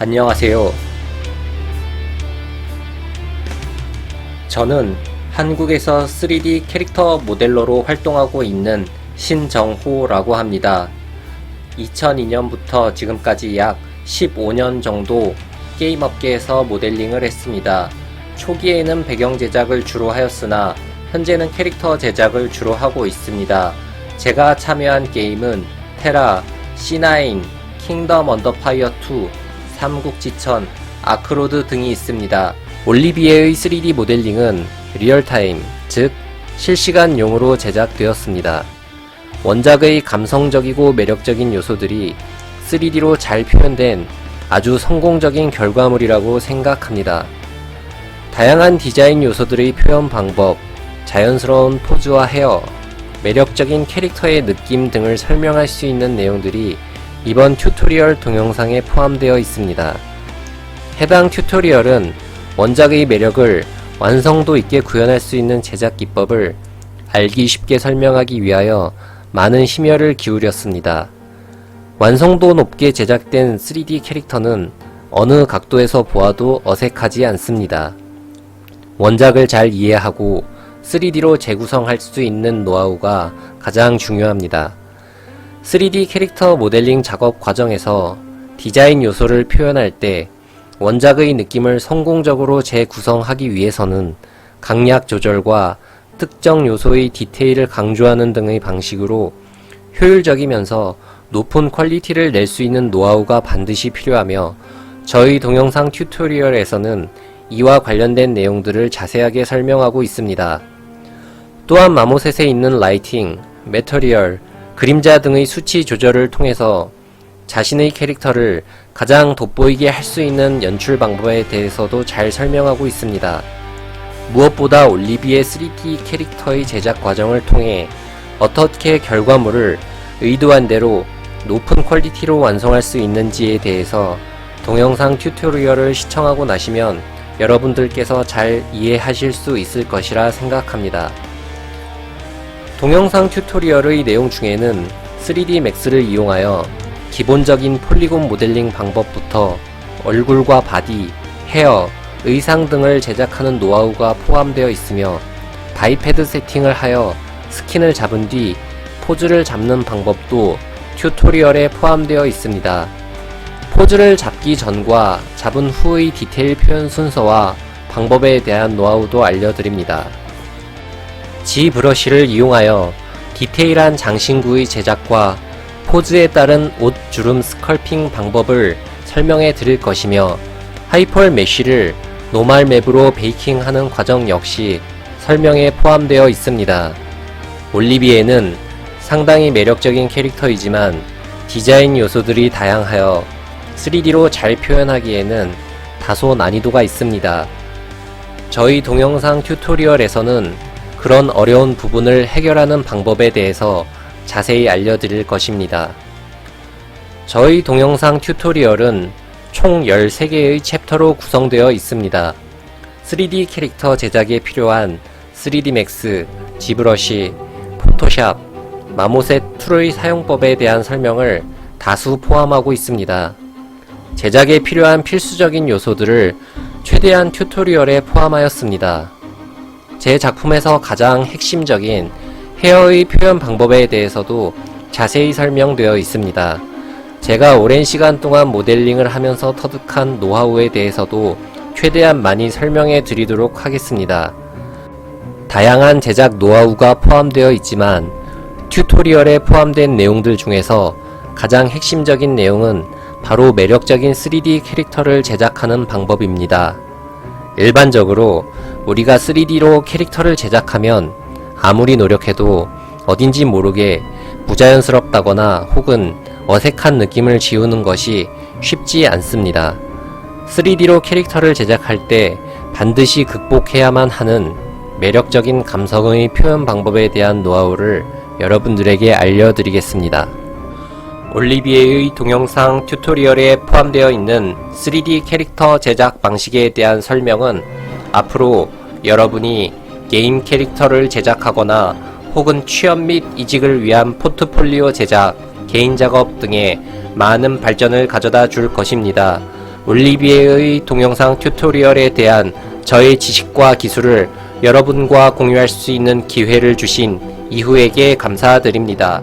안녕하세요. 저는 한국에서 3D 캐릭터 모델러로 활동하고 있는 신정호라고 합니다. 2002년부터 지금까지 약 15년 정도 게임 업계에서 모델링을 했습니다. 초기에는 배경 제작을 주로 하였으나 현재는 캐릭터 제작을 주로 하고 있습니다. 제가 참여한 게임은 테라, C9, 킹덤 언더파이어 2, 삼국지천, 아크로드 등이 있습니다. 올리비에의 3D 모델링은 리얼타임, 즉 실시간용으로 제작되었습니다. 원작의 감성적이고 매력적인 요소들이 3D로 잘 표현된 아주 성공적인 결과물이라고 생각합니다. 다양한 디자인 요소들의 표현 방법, 자연스러운 포즈와 헤어, 매력적인 캐릭터의 느낌 등을 설명할 수 있는 내용들이 이번 튜토리얼 동영상에 포함되어 있습니다. 해당 튜토리얼은 원작의 매력을 완성도 있게 구현할 수 있는 제작 기법을 알기 쉽게 설명하기 위하여 많은 심혈을 기울였습니다. 완성도 높게 제작된 3D 캐릭터는 어느 각도에서 보아도 어색하지 않습니다. 원작을 잘 이해하고 3D로 재구성할 수 있는 노하우가 가장 중요합니다. 3D 캐릭터 모델링 작업 과정에서 디자인 요소를 표현할 때 원작의 느낌을 성공적으로 재구성하기 위해서는 강약 조절과 특정 요소의 디테일을 강조하는 등의 방식으로 효율적이면서 높은 퀄리티를 낼 수 있는 노하우가 반드시 필요하며 저희 동영상 튜토리얼에서는 이와 관련된 내용들을 자세하게 설명하고 있습니다. 또한 마모셋에 있는 라이팅, 매터리얼, 그림자 등의 수치 조절을 통해서 자신의 캐릭터를 가장 돋보이게 할 수 있는 연출 방법에 대해서도 잘 설명하고 있습니다. 무엇보다 올리비의 3D 캐릭터의 제작 과정을 통해 어떻게 결과물을 의도한 대로 높은 퀄리티로 완성할 수 있는지에 대해서 동영상 튜토리얼을 시청하고 나시면 여러분들께서 잘 이해하실 수 있을 것이라 생각합니다. 동영상 튜토리얼의 내용 중에는 3D 맥스를 이용하여 기본적인 폴리곤 모델링 방법부터 얼굴과 바디, 헤어, 의상 등을 제작하는 노하우가 포함되어 있으며 바이패드 세팅을 하여 스킨을 잡은 뒤 포즈를 잡는 방법도 튜토리얼에 포함되어 있습니다. 포즈를 잡기 전과 잡은 후의 디테일 표현 순서와 방법에 대한 노하우도 알려드립니다. G 브러쉬를 이용하여 디테일한 장신구의 제작과 포즈에 따른 옷 주름 스컬핑 방법을 설명해 드릴 것이며 하이펄 메쉬를 노말 맵으로 베이킹하는 과정 역시 설명에 포함되어 있습니다. 올리비에는 상당히 매력적인 캐릭터이지만 디자인 요소들이 다양하여 3D로 잘 표현하기에는 다소 난이도가 있습니다. 저희 동영상 튜토리얼에서는 그런 어려운 부분을 해결하는 방법에 대해서 자세히 알려드릴 것입니다. 저희 동영상 튜토리얼은 총 13개의 챕터로 구성되어 있습니다. 3D 캐릭터 제작에 필요한 3D 맥스, 지브러시, 포토샵, 마모셋 툴의 사용법에 대한 설명을 다수 포함하고 있습니다. 제작에 필요한 필수적인 요소들을 최대한 튜토리얼에 포함하였습니다. 제 작품에서 가장 핵심적인 헤어의 표현 방법에 대해서도 자세히 설명되어 있습니다. 제가 오랜 시간 동안 모델링을 하면서 터득한 노하우에 대해서도 최대한 많이 설명해 드리도록 하겠습니다. 다양한 제작 노하우가 포함되어 있지만 튜토리얼에 포함된 내용들 중에서 가장 핵심적인 내용은 바로 매력적인 3D 캐릭터를 제작하는 방법입니다. 일반적으로 우리가 3D로 캐릭터를 제작하면 아무리 노력해도 어딘지 모르게 부자연스럽다거나 혹은 어색한 느낌을 지우는 것이 쉽지 않습니다. 3D로 캐릭터를 제작할 때 반드시 극복해야만 하는 매력적인 감성의 표현 방법에 대한 노하우를 여러분들에게 알려드리겠습니다. 올리비에의 동영상 튜토리얼에 포함되어 있는 3D 캐릭터 제작 방식에 대한 설명은 앞으로 여러분이 게임 캐릭터를 제작하거나 혹은 취업 및 이직을 위한 포트폴리오 제작, 개인 작업 등의 많은 발전을 가져다 줄 것입니다. 올리비에의 동영상 튜토리얼에 대한 저의 지식과 기술을 여러분과 공유할 수 있는 기회를 주신 이후에게 감사드립니다.